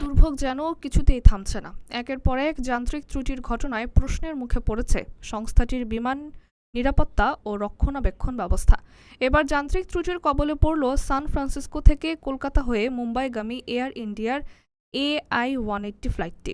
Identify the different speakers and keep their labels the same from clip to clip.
Speaker 1: দুর্ভোগ যেন কিছুতেই থামছে না। একের পর এক যান্ত্রিক ত্রুটির ঘটনায় প্রশ্নের মুখে পড়েছে সংস্থাটির বিমান নিরাপত্তা ও রক্ষণাবেক্ষণ ব্যবস্থা। এবার যান্ত্রিক ত্রুটির কবলে পড়ল সান ফ্রান্সিসকো থেকে কলকাতা হয়ে মুম্বাইগামী এয়ার ইন্ডিয়ার এআই ওয়ান এইট্টি ফ্লাইটটি।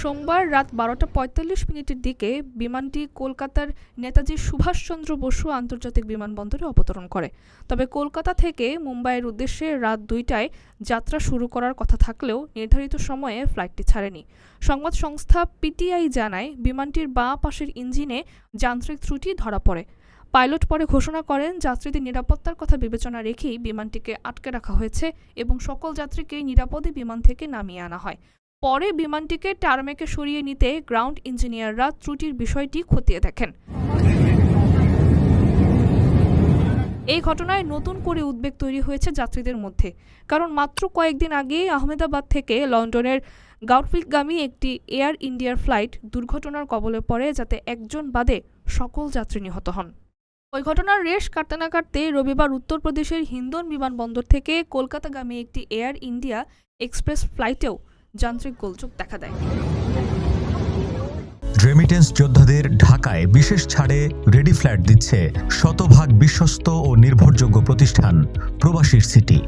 Speaker 1: সোমবার রাত বারোটা পঁয়তাল্লিশ মিনিটের দিকে বিমানটি কলকাতার নেতাজি সুভাষচন্দ্র বসু আন্তর্জাতিক বিমানবন্দরে অবতরণ করে। তবে কলকাতা থেকে মুম্বাইয়ের উদ্দেশ্যে রাত দুইটায় যাত্রা শুরু করার কথা থাকলেও নির্ধারিত সময়ে ফ্লাইটটি ছাড়েনি। সংবাদ সংস্থা পিটিআই জানায়, বিমানটির বাঁ পাশের ইঞ্জিনে যান্ত্রিক ত্রুটি ধরা পড়ে। পাইলট পরে ঘোষণা করেন, যাত্রীদের নিরাপত্তার কথা বিবেচনা রেখেই বিমানটিকে আটকে রাখা হয়েছে এবং সকল যাত্রীকে নিরাপদে বিমান থেকে নামিয়ে আনা হয়। পরে বিমানটিকে টার্মেকে সরিয়ে নিতে গ্রাউন্ড ইঞ্জিনিয়াররা ত্রুটির বিষয়টি খতিয়ে দেখেন। এই ঘটনায় নতুন করে উদ্বেগ তৈরি হয়েছে যাত্রীদের মধ্যে। কারণ মাত্র কয়েকদিন আগে আহমেদাবাদ থেকে লন্ডনের গাউটফিল্ডগামী একটি এয়ার ইন্ডিয়ার ফ্লাইট দুর্ঘটনার কবলে পড়ে যাতে একজন বাদে সকল যাত্রী নিহত হন। ওই ঘটনার রেশ কাটতে না কাটতে রবিবার উত্তরপ্রদেশের হিন্দন বিমানবন্দর থেকে কলকাতাগামী একটি এয়ার ইন্ডিয়া এক্সপ্রেস ফ্লাইটেও যান্ত্রিক গোলযোগ দেখা দেয়।
Speaker 2: রেমিটেন্স যোদ্ধাদের ঢাকায় বিশেষ ছাড়ে রেডি ফ্ল্যাট দিচ্ছে শতভাগ বিশ্বস্ত ও নির্ভরযোগ্য প্রতিষ্ঠান প্রবাসীর সিটি।